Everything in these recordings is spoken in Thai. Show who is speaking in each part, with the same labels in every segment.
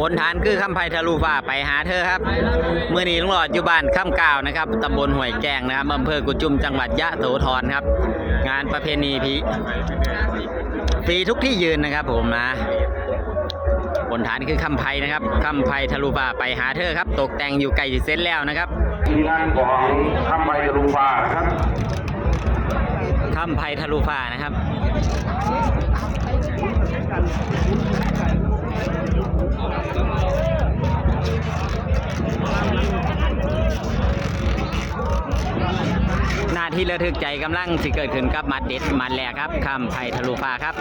Speaker 1: บนฐานคือคำไพทะลุฟ้าไปหาเธอครับเมื่อนี้ลุงหลอดอยู่บ้านข้ามกาวนะครับตำบลห้วยแกงนะครับอำเภอกุจุมจังหวัดยะโสธรครับ งานประเพณีพีฟรีทุกที่ยืนนะครับ ผมนะบนฐานคือคำไพนะครับคำไพทะลุฟ้าไปหาเธอครับ ตกแต่งอยู่ไกลสิเซนแล้วนะครับ
Speaker 2: ทีมงานของทำไมจะลุงฟ้าครับ
Speaker 1: คำไพทะลุฟ้านะครับ หน้า ที่ระทึกใจกำลังสิเกิดขึ้นกับมัดเด็ดมัดแรกครับคำไพทะลุฟ้าครับ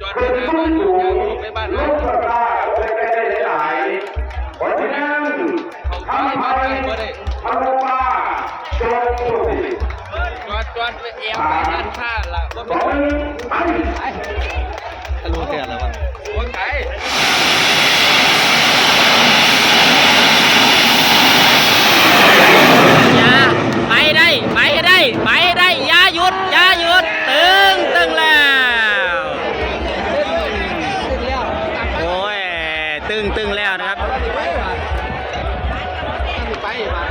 Speaker 2: จอดเป็ไว้นนะผู้
Speaker 3: บ้าน
Speaker 2: สูง
Speaker 3: ไปบ้าน
Speaker 2: ลูกกระตาได้ได้ได้หลายเพราะฉะนั้นทำให้ทำว่าจงสุข
Speaker 3: จอดจอดไปเอวไปด้านข้างละว่า
Speaker 2: ขอ
Speaker 3: ไม่
Speaker 2: เป็นไป
Speaker 3: ทะลุเตือนแล้ววะโอ้ยไก่
Speaker 1: อย่าไปได้ไปได้ไปได้อย่าหยุดอย่าหยุดตึงตึงแล้วโอ้ยตึงตึงแล้วนะครับ
Speaker 3: ไปมา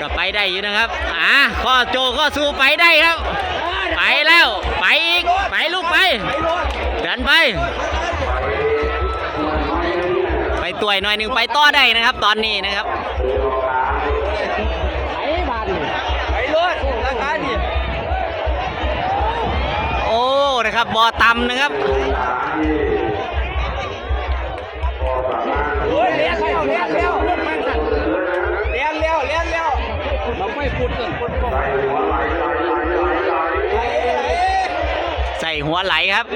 Speaker 1: ก็ ไปได้อยู่นะครับอ่าข้อโจข้อสู้ไปได้ครับ ไปแล้วไปอีกไปลูกไปเดินไป ไปต่วยหน่อยหนึ่งไปต่อได้นะครับ ตอนนี้นะครับโอ้นะครับบอต่ำนะครับ หัวไหลครับ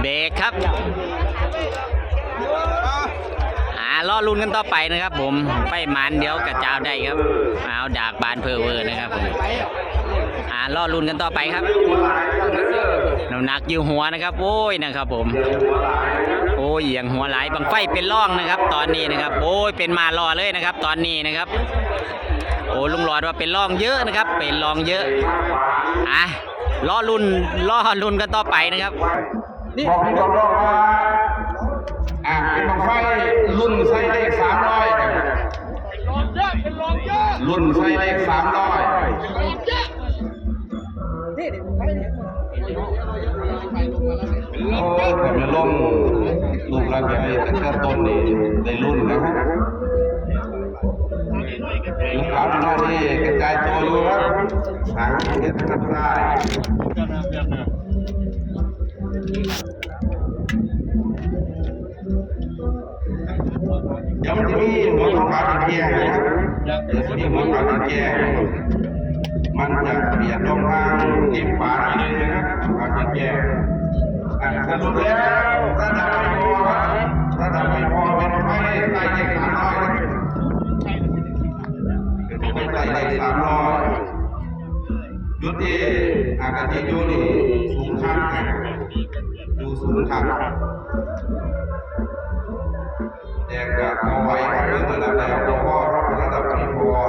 Speaker 3: เบ
Speaker 1: รกครับอ่าล่อลุ้นกันต่อไปนะครับ ผมไฟมันเดี๋ยวกระจ้าได้ครับเอาดากบานเพอเวอร์นะครับผมอ่าล่อลุ้นกันต่อไปครับน้ำหนักอยู่หัวนะครับ โอ้ยนะครับผมโอ้ยเอียงหัวไหลบังไฟเป็นร่องนะครับ ตอนนี้นะครับ โอ้ยเป็นมารอเลยนะครับ ตอนนี้นะครับ โอ้ลุงหลอดว่าเป็นร่องเยอะนะครับ เป็นร่องเยอะอะล่อลุ้นล่อลุ้นกันต่อไปนะครับ
Speaker 2: บอกพี่บอกว่าอ่าเป็นบังไฟรุ่นไส้เลขสามร้อยรุ่นไส้เลขสามร้อยโอ้แต่มันล่มลูกระเบียบนี่แต่ก็ต้นนี่ได้รุ่นนะครับ ลูกค้าหน้าที่กระจายตัวอยู่ครับหางเกียรตินักได้เดี๋ยวมันจะมีหัวขาวตะเกียงนะครับเดี๋ยวจะมีหัวขาวตะเกียงมันจะเปลี่ยนลงทางทิศขวาหน่อยนึงนะครับขาวตะเกียงอ่สรุปแล้ว ยุติอากาศยุนี่สูงขั้นดูสูงขั้นแยกจากเอาไว้เรื่องระดับแล้วก็พอรับระดับที่พอ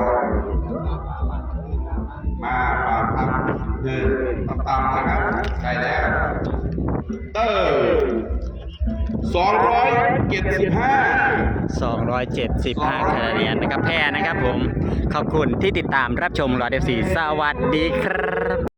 Speaker 2: มาปาพักคือตามนะครับใกล้แล้วเตอร์สองร้อย เจ็ดสิบห้า
Speaker 1: 275คะแนนนะครับแพ้นะครับผม ขอบคุณที่ติดตามรับชมรอเดฟสีสวัสดีครับ